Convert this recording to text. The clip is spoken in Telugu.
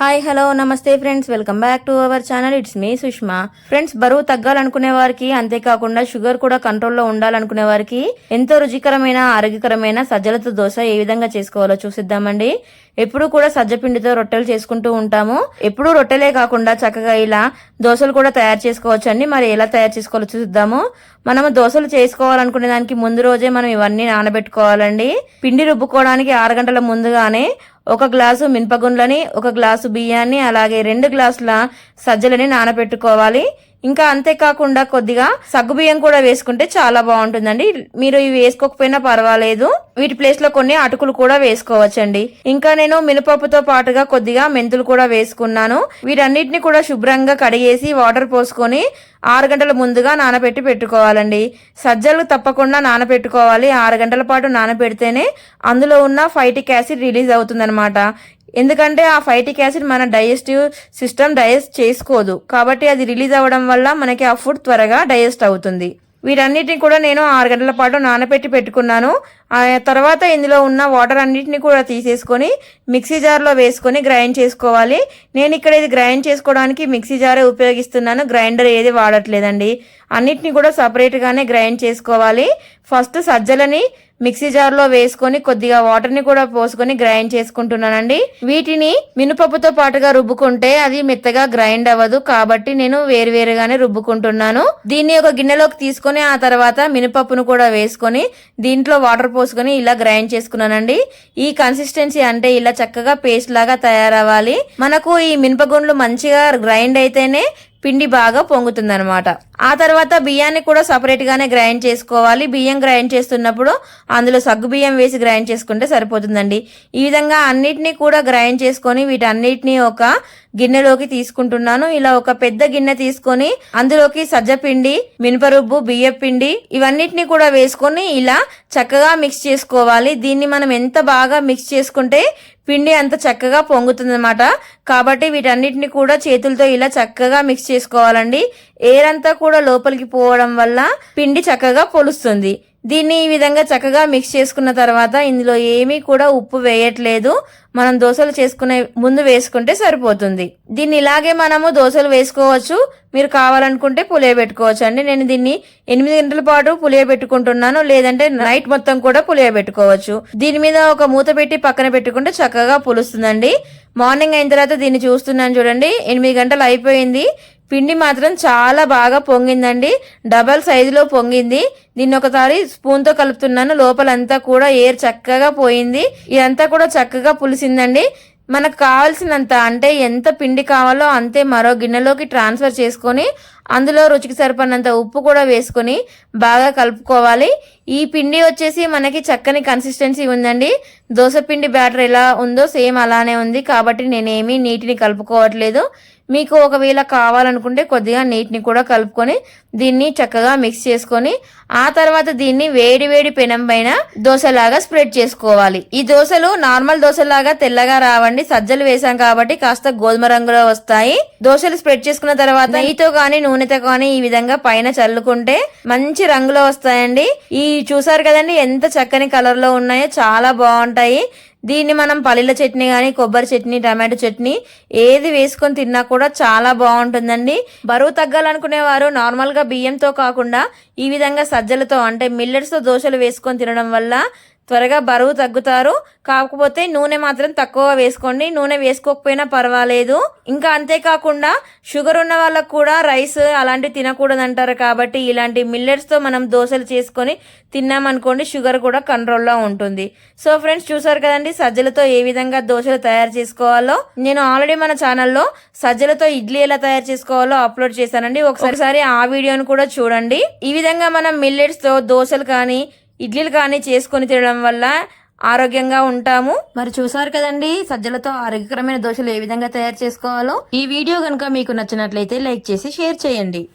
హాయ్ హలో నమస్తే friends welcome back to our channel it's me Sushma friends బరువు తగ్గాలనుకునే వారికి అంతేకాకుండా షుగర్ కూడా కంట్రోల్లో ఉండాలనుకునే వారికి ఎంతో రుచికరమైన ఆరోగ్యకరమైన సజ్జలతో దోశ ఏ విధంగా చేసుకోవాలో చూసిద్దామండి. ఎప్పుడు కూడా సజ్జ పిండితో రొట్టెలు చేసుకుంటూ ఉంటాము. ఎప్పుడు రొట్టెలే కాకుండా చక్కగా ఇలా దోశలు కూడా తయారు చేసుకోవచ్చండి. మరి ఎలా తయారు చేసుకోవాలో చూద్దాము మనము దోశలు చేసుకోవాలనుకునే దానికి ముందు రోజే మనం ఇవన్నీ నానబెట్టుకోవాలండి. పిండి రుబ్బుకోవడానికి ఆరు గంటల ముందుగానే ఒక గ్లాసు మినపగుండ్లని ఒక గ్లాసు బియ్యాన్ని అలాగే రెండు గ్లాసుల సజ్జలని నానబెట్టుకోవాలి. ఇంకా అంతేకాకుండా కొద్దిగా సగ్గుబియ్యం కూడా వేసుకుంటే చాలా బాగుంటుందండి. మీరు ఇవి వేసుకోకపోయినా పర్వాలేదు. వీటి ప్లేస్లో కొన్ని అటుకులు కూడా వేసుకోవచ్చండి. ఇంకా నేను మినపప్పుతో పాటుగా కొద్దిగా మెంతులు కూడా వేసుకున్నాను. వీటన్నిటిని కూడా శుభ్రంగా కడిగేసి వాటర్ పోసుకొని ఆరు గంటల ముందుగా నానబెట్టి పెట్టుకోవాలండి. సజ్జలు తప్పకుండా నానబెట్టుకోవాలి. ఆరు గంటల పాటు నానబెడితేనే అందులో ఉన్న ఫైటిక్ యాసిడ్ రిలీజ్ అవుతుందన్నమాట. ఎందుకంటే ఆ ఫైటిక్ యాసిడ్ మన డైజెస్టివ్ సిస్టమ్ డైజెస్ట్ చేసుకోదు. కాబట్టి అది రిలీజ్ అవ్వడం వల్ల మనకి ఆ ఫుడ్ త్వరగా డైజెస్ట్ అవుతుంది. వీటన్నిటిని కూడా నేను ఆరు గంటల పాటు నానబెట్టి పెట్టుకున్నాను. ఆ తర్వాత ఇందులో ఉన్న వాటర్ అన్నిటిని కూడా తీసేసుకొని మిక్సీ జార్లో వేసుకొని గ్రైండ్ చేసుకోవాలి. నేను ఇక్కడ ఇది గ్రైండ్ చేసుకోవడానికి మిక్సీ జారే ఉపయోగిస్తున్నాను. గ్రైండర్ ఏది వాడట్లేదండి. అన్నిటిని కూడా సపరేట్గానే గ్రైండ్ చేసుకోవాలి. ఫస్ట్ సజ్జలని మిక్సీ జార్లో వేసుకొని కొద్దిగా వాటర్ని కూడా పోసుకొని గ్రైండ్ చేసుకుంటున్నానండి. వీటిని మినపప్పుతో పాటుగా రుబ్బుకుంటే అది మెత్తగా గ్రైండ్ అవ్వదు. కాబట్టి నేను వేరువేరుగానే రుబ్బుకుంటున్నాను. దీన్ని ఒక గిన్నెలోకి తీసుకొని ఆ తర్వాత మినపప్పును కూడా వేసుకొని దీంట్లో వాటర్ పోసుకొని ఇలా గ్రైండ్ చేసుకున్నానండి. ఈ కన్సిస్టెన్సీ అంటే ఇలా చక్కగా పేస్ట్ లాగా తయారవ్వాలి. మనకు ఈ మినపగుండ్లు మంచిగా గ్రైండ్ అయితేనే పిండి బాగా పొంగుతుంది అనమాట ఆ తర్వాత బియ్యాన్ని కూడా సపరేట్గానే గ్రైండ్ చేసుకోవాలి. బియ్యం గ్రైండ్ చేస్తున్నప్పుడు అందులో సగ్గు బియ్యం వేసి గ్రైండ్ చేసుకుంటే సరిపోతుందండి. ఈ విధంగా అన్నిటినీ కూడా గ్రైండ్ చేసుకొని వీటన్నిటిని ఒక గిన్నెలోకి తీసుకుంటున్నాను. ఇలా ఒక పెద్ద గిన్నె తీసుకొని అందులోకి సజ్జ పిండి మినపరుబ్బు బియ్య పిండి ఇవన్నిటిని కూడా వేసుకొని ఇలా చక్కగా మిక్స్ చేసుకోవాలి. దీన్ని మనం ఎంత బాగా మిక్స్ చేసుకుంటే పిండి అంత చక్కగా పొంగుతుందన్నమాట. కాబట్టి వీటన్నిటిని కూడా చేతులతో ఇలా చక్కగా మిక్స్ చేసుకోవాలండి. ఎయిర్ అంతా కూడా లోపలికి పోవడం వల్ల పిండి చక్కగా పొలుస్తుంది దీన్ని ఈ విధంగా చక్కగా మిక్స్ చేసుకున్న తర్వాత ఇందులో ఏమీ కూడా ఉప్పు వేయట్లేదు. మనం దోశలు చేసుకునే ముందు వేసుకుంటే సరిపోతుంది. దీన్ని ఇలాగే మనము దోశలు వేసుకోవచ్చు. మీరు కావాలనుకుంటే పులియబెట్టుకోవచ్చు అండి. నేను దీన్ని ఎనిమిది గంటల పాటు పులియబెట్టుకుంటున్నాను లేదంటే నైట్ మొత్తం కూడా పులియబెట్టుకోవచ్చు దీని మీద ఒక మూత పెట్టి పక్కన పెట్టుకుంటే చక్కగా పులుస్తుందండి. మార్నింగ్ అయిన తర్వాత దీన్ని చూస్తున్నాను చూడండి. ఎనిమిది గంటలు అయిపోయింది. పిండి మాత్రం చాలా బాగా పొంగిందండి. డబల్ సైజులో పొంగింది. దీన్ని ఒకసారి స్పూన్తో కలుపుతున్నాను. లోపలంతా కూడా ఏర్ చక్కగా పోయింది. ఇదంతా కూడా చక్కగా పులిసిందండి. మనకు కావాల్సినంత అంటే ఎంత పిండి కావాలో అంతే మరో గిన్నెలోకి ట్రాన్స్ఫర్ చేసుకొని అందులో రుచికి సరిపడినంత ఉప్పు కూడా వేసుకొని బాగా కలుపుకోవాలి. ఈ పిండి వచ్చేసి మనకి చక్కని కన్సిస్టెన్సీ ఉందండి. దోశ పిండి బ్యాటర్ ఎలా ఉందో సేమ్ అలానే ఉంది. కాబట్టి నేనేమి నీటిని కలుపుకోవట్లేదు. మీకు ఒకవేళ కావాలనుకుంటే కొద్దిగా నీటిని కూడా కలుపుకొని దీన్ని చక్కగా మిక్స్ చేసుకొని ఆ తర్వాత దీన్ని వేడి వేడి పెనం పైన దోశలాగా స్ప్రెడ్ చేసుకోవాలి. ఈ దోశలు నార్మల్ దోశలాగా తెల్లగా రావండి. సజ్జలు వేసాం కాబట్టి కాస్త గోధుమ రంగులో వస్తాయి. దోశలు స్ప్రెడ్ చేసుకున్న తర్వాత నెయ్యితో కానీ నూనెతో కానీ ఈ విధంగా పైన చల్లుకుంటే మంచి రంగులో వస్తాయండి. ఈ చూసారు కదండి ఎంత చక్కని కలర్లో ఉన్నాయో చాలా బాగుంటాయి. దీన్ని మనం పల్లీల చట్నీ కానీ కొబ్బరి చట్నీ టమాటో చట్నీ ఏది వేసుకొని తిన్నా కూడా చాలా బాగుంటుందండి. బరువు తగ్గాలనుకునే వారు నార్మల్గా బియ్యంతో కాకుండా ఈ విధంగా సజ్జలతో అంటే మిల్లెట్స్తో దోశలు వేసుకొని తినడం వల్ల త్వరగా బరువు తగ్గుతారు. కాకపోతే నూనె మాత్రం తక్కువ వేసుకోండి. నూనె వేసుకోకపోయినా పర్వాలేదు. ఇంకా అంతేకాకుండా షుగర్ ఉన్న వాళ్ళకు కూడా రైస్ అలాంటివి తినకూడదు అంటారు కాబట్టి ఇలాంటి మిల్లెట్స్తో మనం దోశలు చేసుకొని తిన్నామనుకోండి షుగర్ కూడా కంట్రోల్లో ఉంటుంది. సో ఫ్రెండ్స్ చూసారు కదండి సజ్జలతో ఏ విధంగా దోశలు తయారు చేసుకోవాలో? నేను ఆల్రెడీ మన ఛానల్లో సజ్జలతో ఇడ్లీ ఎలా తయారు చేసుకోవాలో అప్లోడ్ చేశానండి. ఒకసారి ఆ వీడియోను కూడా చూడండి. ఈ విధంగా మనం మిల్లెట్స్తో దోశలు కానీ ఇడ్లీలు కానీ చేసుకొని తినడం వల్ల ఆరోగ్యంగా ఉంటాము. మరి చూసారు కదండి సజ్జలతో ఆరోగ్యకరమైన దోశలు ఏ విధంగా తయారు చేసుకోవాలో? ఈ వీడియో కనుక మీకు నచ్చినట్లయితే లైక్ చేసి షేర్ చేయండి.